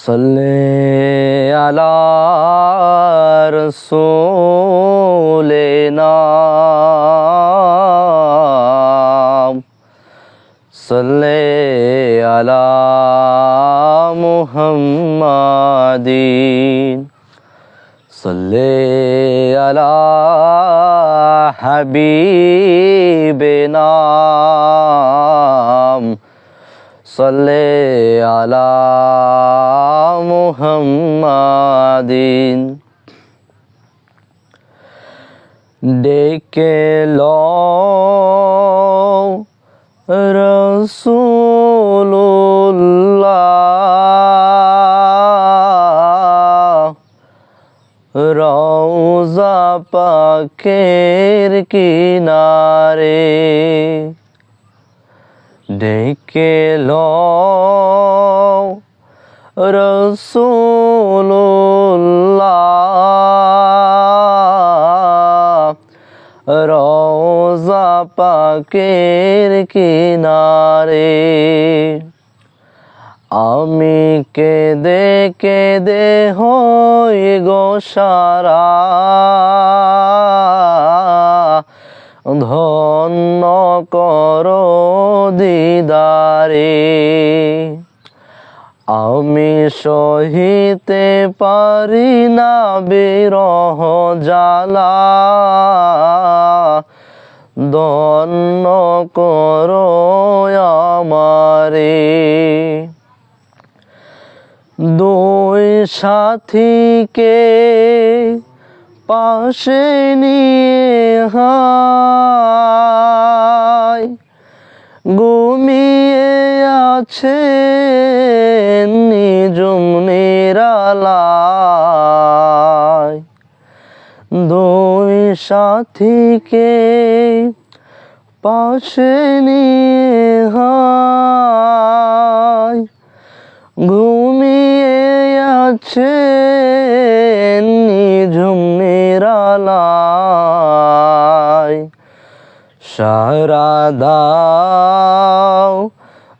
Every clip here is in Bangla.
صل على رسولنا صل على محمد صل على حبيبنا صل على মুহাম্মাদিন। ডেকে ল রসুল্লাহ রৌজা পাকের কিনারে। ডেকে ল রসুল্লাহ রওজা পাকের কিনারে। আমি কেঁদে কেঁদে হই গো সারা। ধন্য করো দিদারে। আমি সহিতে পারি না বিরহ জ্বালা। দন্ন করো আমারে। দুই সাথীকে পাশে নিয়ে হায়, ঘুমিয়ে আছে নিজুম নিরালায় দুই সাথীকে পাশে হায় ঘুমিয়ে আছে নিঝুম নিরালায় সারা দাও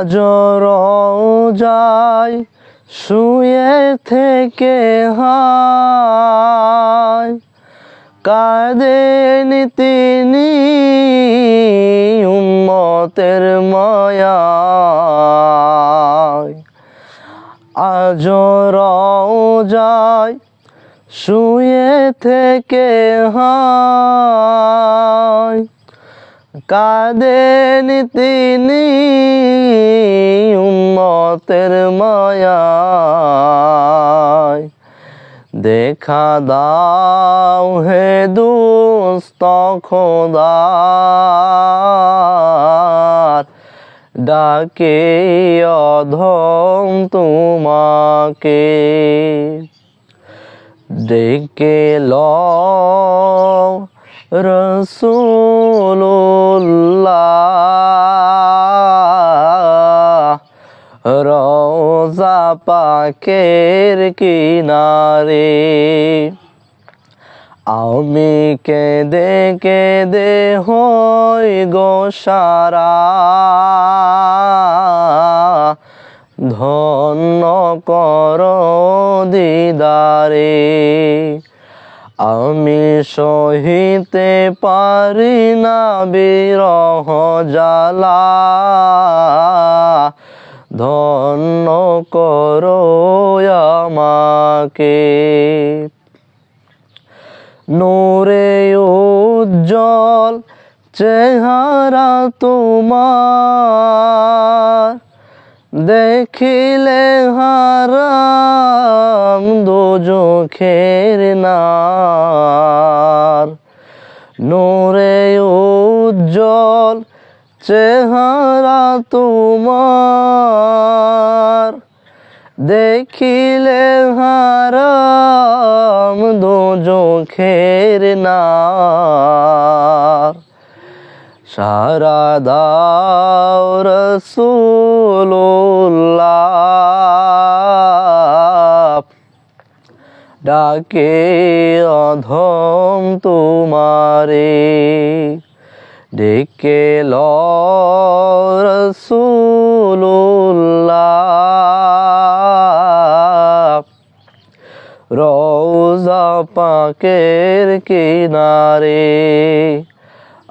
আজ যায় শুয়ে থেকে হায়। তিনি উম্মতের মায়ায়। আজ যায় শুয়ে থেকে হায়। কাঁদেন তিনি উম্মতের মায়ায়। দেখা দাও হে দুস্ত খোদার ডাকে অধম তোমাকে। ডেকে ল রসুল্লাহ রোজা পাকের কিনারে আমি কেঁদে কেঁদে হই গো সারা ধন্য কর দিদারে। আমি সহিতে পারি না বিরহ জ্বালা। ধন্য করো আমাকে। নূরে উজ্জ্বল চেহারা তোমার। দেখিলে হারাম দুজখের নার। নোরে উজ্জ্বল চেহারা তোমার। দেখিলে হারাম দুজখের নার। সারা দাও রসুল্লাহ ডাকে অধম তোমারে। ডেকে রসুল্লাহ রোজা পাকের কিনারে।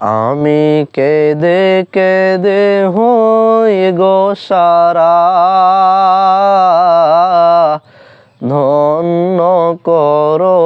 আমি কেদে কেদে হই গো সারা। ধন্য করো